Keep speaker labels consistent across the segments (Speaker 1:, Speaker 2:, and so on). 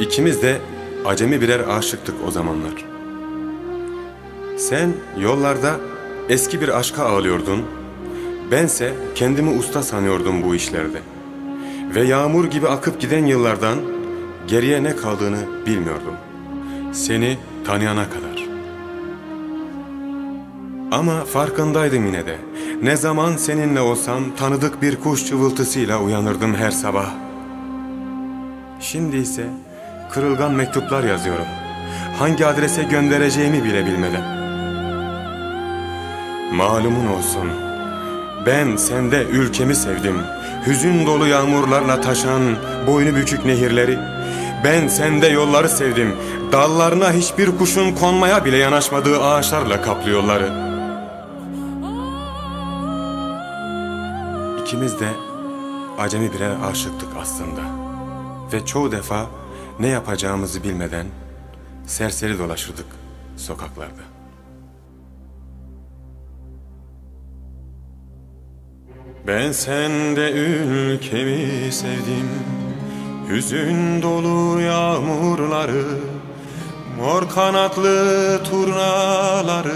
Speaker 1: İkimiz de acemi birer aşıktık o zamanlar. Sen yollarda eski bir aşka ağlıyordun. Bense kendimi usta sanıyordum bu işlerde. Ve yağmur gibi akıp giden yıllardan geriye ne kaldığını bilmiyordum. Seni tanıyana kadar. Ama farkındaydım yine de. Ne zaman seninle olsam tanıdık bir kuş cıvıltısıyla uyanırdım her sabah. Şimdi ise kırılgan mektuplar yazıyorum. Hangi adrese göndereceğimi bile bilmeden. Malumun olsun. Ben sende ülkemi sevdim. Hüzün dolu yağmurlarla taşan boynu bükük nehirleri. Ben sende yolları sevdim. Dallarına hiçbir kuşun konmaya bile yanaşmadığı ağaçlarla kaplı yolları. İkimiz de acemi birer aşıktık aslında. Ve çoğu defa ne yapacağımızı bilmeden serseri dolaşırdık sokaklarda. Ben sende ülkemi sevdim Hüzün dolu yağmurları Mor kanatlı turnaları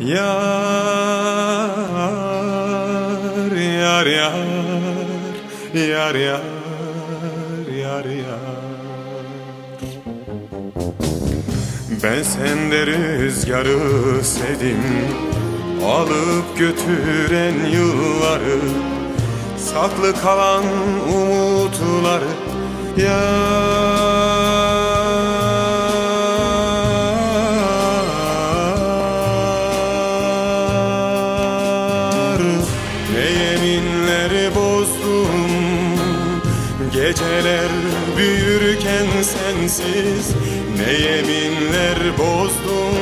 Speaker 1: Yar, yar, yar, yar, yar, Ben sende rüzgarı sevdim Alıp götüren yılları Saklı kalan umutları. Yar Geceler büyürken sensiz Ne yeminler bozdum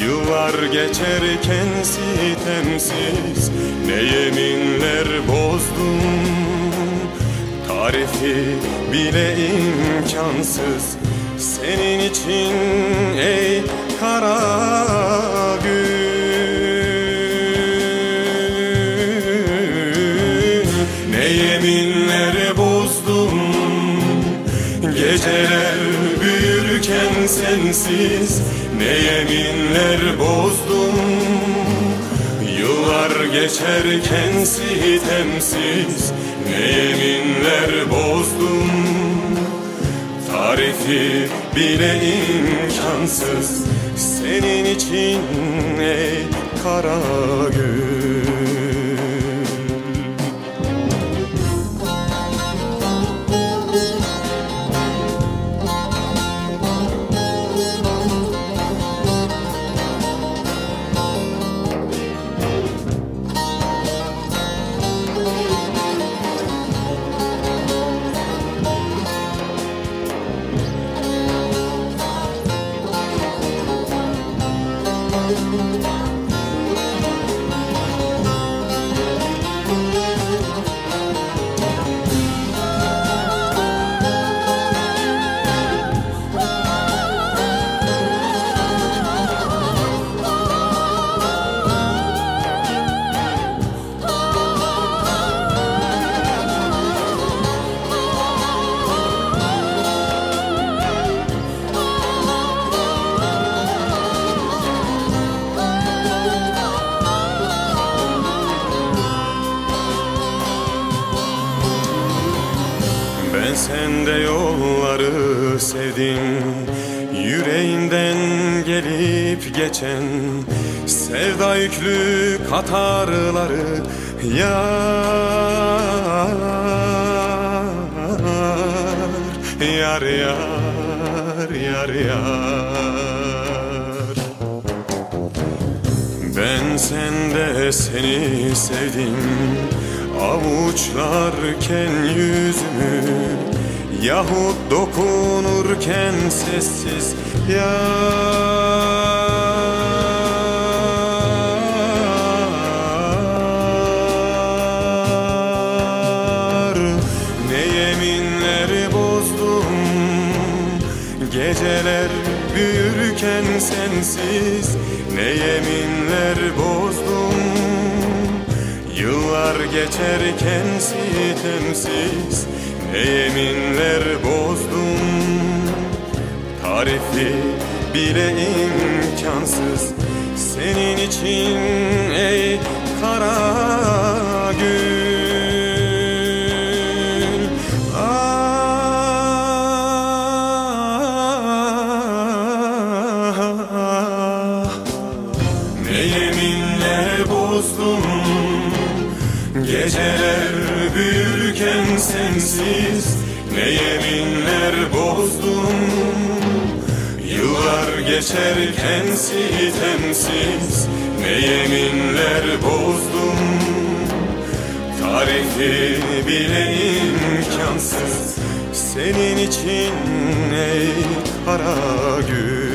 Speaker 1: Yıllar geçerken sitemsiz Ne yeminler bozdum Tarifi bile imkansız Senin için ey kara gün sensiz Ne yeminler bozdum Yıllar geçerken sitemsiz Ne yeminler bozdum Tarifi bile imkansız Senin için ey kara gün Thank you. Ben sende yolları sevdim Yüreğinden gelip geçen Sevda yüklü katarları Yar Yar yar yar yar. Ben sende seni sevdim Avuçlarken yüzümü Yahut dokunurken sessiz Yar Ne yeminleri bozdum Geceler büyürken sensiz. Ne yeminler bozdum Yıllar geçerken sitemsiz Ne yeminler bozdum. Tarifi bile imkansız Senin için ey kara gül Geceler büyürken sensiz Ne yeminler bozdum Yıllar geçerken sitemsiz Ne yeminler bozdum Tarifi bile imkansız Senin için ey kara gül